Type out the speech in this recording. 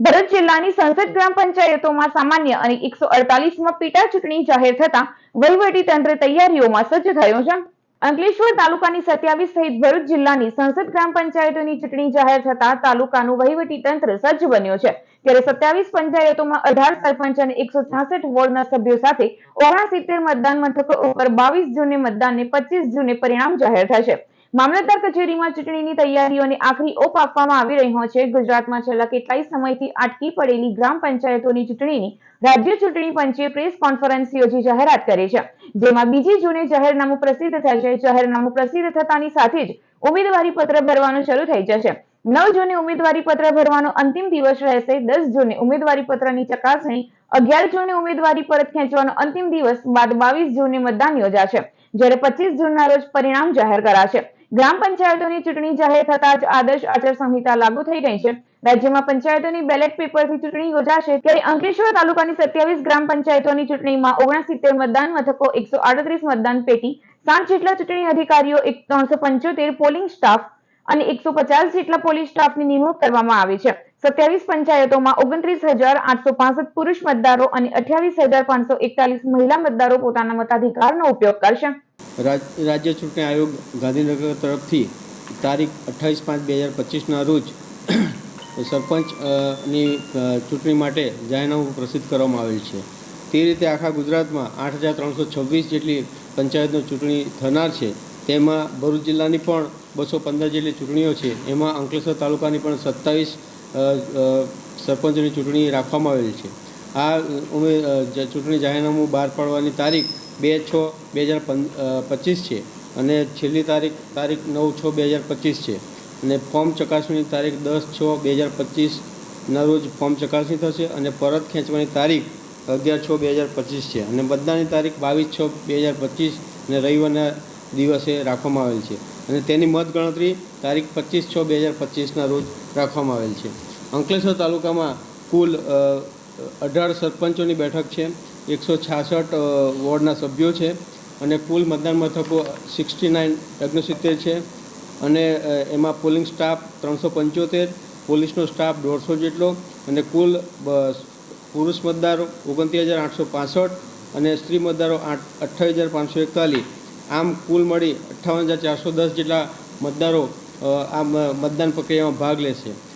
ભરૂચ જિલ્લાની સંસદ ગ્રામ પંચાયતોમાં સામાન્ય અને એકસો અડતાલીસમાં પેટા ચૂંટણી જાહેર થતા વહીવટી તંત્ર તૈયારીઓમાં સજ્જ થયો છે. અંકલેશ્વર તાલુકાની સત્યાવીસ સહિત ભરૂચ જિલ્લાની સંસદ ગ્રામ પંચાયતોની ચૂંટણી જાહેર થતા તાલુકાનું વહીવટી તંત્ર સજ્જ બન્યો છે. ત્યારે સત્યાવીસ પંચાયતોમાં અઢાર સરપંચ અને એકસો છાસઠ વોર્ડના સભ્યો સાથે ઓગણસિત્તેર મતદાન મથકો ઉપર બાવીસ જૂને મતદાનને પચીસ જૂને પરિણામ જાહેર થશે. મામલતદાર કચેરીમાં ચૂંટણીની તૈયારીઓને આખરી ઓપ આપવામાં આવી રહ્યો છે. ગુજરાતમાં છેલ્લા કેટલાય સમયથી અટકી પડેલી ગ્રામ પંચાયતોની ચૂંટણીની રાજ્ય ચૂંટણી પંચે પ્રેસ કોન્ફરન્સ યોજી જાહેરાત કરી છે. જેમાં બીજી જૂને જાહેરનામું પ્રસિદ્ધ થશે જાહેરનામું પ્રસિદ્ધ થતાની સાથે જ ઉમેદવારી પત્ર ભરવાનું શરૂ થઈ જશે. નવ જૂને ઉમેદવારી પત્ર ભરવાનો અંતિમ દિવસ રહેશે. દસ જૂને ઉમેદવારી પત્રની ચકાસણી, અગિયાર જૂને ઉમેદવારી પરત ખેંચવાનો અંતિમ દિવસ બાદ બાવીસ જૂને મતદાન યોજાશે. જ્યારે પચીસ જૂનના રોજ પરિણામ જાહેર કરાશે. ગ્રામ પંચાયતોની ચૂંટણી જાહેર થતા જ આદર્શ આચારસંહિતા લાગુ થઈ ગઈ છે. રાજ્યમાં પંચાયતોની બેલેટ પેપરથી ચૂંટણી યોજાશે ત્યારે અંકલેશ્વર તાલુકાની સત્યાવીસ ગ્રામ પંચાયતોની ચૂંટણીમાં ઓગણસિત્તેર મતદાન મથકો, એકસો આડત્રીસ મતદાન પેટી, સાત જેટલા ચૂંટણી અધિકારીઓ, એક ત્રણસો પંચોતેર પોલિંગ સ્ટાફ અને એકસો પચાસ જેટલા પોલીસ સ્ટાફની નિમણૂક કરવામાં આવી છે. સત્યાવીસ પંચાયતોમાં ઓગણત્રીસ હજાર આઠસો પાસઠ પુરુષ મતદારો અને અઠ્યાવીસ હજાર પાંચસો એકતાલીસ મહિલા મતદારો પોતાના મતાધિકારનો ઉપયોગ કરશે. રાજ્ય ચૂંટણી આયોગ ગાંધીનગર તરફથી તારીખ અઠ્ઠાવીસ પાંચ બે હજાર પચીસના રોજ સરપંચની ચૂંટણી માટે જાહેરનામું પ્રસિદ્ધ કરવામાં આવેલ છે. તે રીતે આખા ગુજરાતમાં આઠ હજાર ત્રણસો છવ્વીસ જેટલી પંચાયતનો ચૂંટણી થનાર છે. તેમાં ભરૂચ જિલ્લાની પણ બસો પંદર જેટલી ચૂંટણીઓ છે. એમાં અંકલેશ્વર તાલુકાની પણ સત્તાવીસ સરપંચની ચૂંટણી રાખવામાં આવેલ છે. આ ઉમે ચૂંટણી જાહેરનામું બહાર પાડવાની તારીખ બે છ બે હજાર પચીસ છે અને છેલ્લી તારીખ તારીખ નવ છ બે હજાર પચીસ છે. અને ફોર્મ ચકાસણીની તારીખ દસ છ બે હજાર પચીસના રોજ ફોર્મ ચકાસણી થશે અને પરત ખેંચવાની તારીખ અગિયાર છ બે હજાર પચીસ છે. અને મતદાનની તારીખ બાવીસ છ બે હજાર પચીસ અને રવિવારના દિવસે રાખવામાં આવેલ છે. અને તેની મતગણતરી તારીખ પચીસ છ બે હજાર પચીસના રોજ રાખવામાં આવેલ છે. અંકલેશ્વર તાલુકામાં કુલ અઢાર સરપંચોની બેઠક છે, એકસો છાસઠ વોર્ડના સભ્યો છે અને કુલ મતદાન મથકો સિક્સટી નાઇન ઓગણસિત્તેર છે અને એમાં પોલિંગ સ્ટાફ ત્રણસો પંચોતેર, પોલીસનો સ્ટાફ દોઢસો જેટલો અને કુલ પુરુષ મતદારો ઓગણત્રીસ હજાર આઠસો પાસઠ અને સ્ત્રી મતદારો આઠ, અઠ્ઠાવીસ હજાર પાંચસો એકતાલીસ. આમ કુલ મળી અઠ્ઠાવન હજાર ચારસો દસ જેટલા મતદારો આ મતદાન પ્રક્રિયામાં ભાગ લેશે.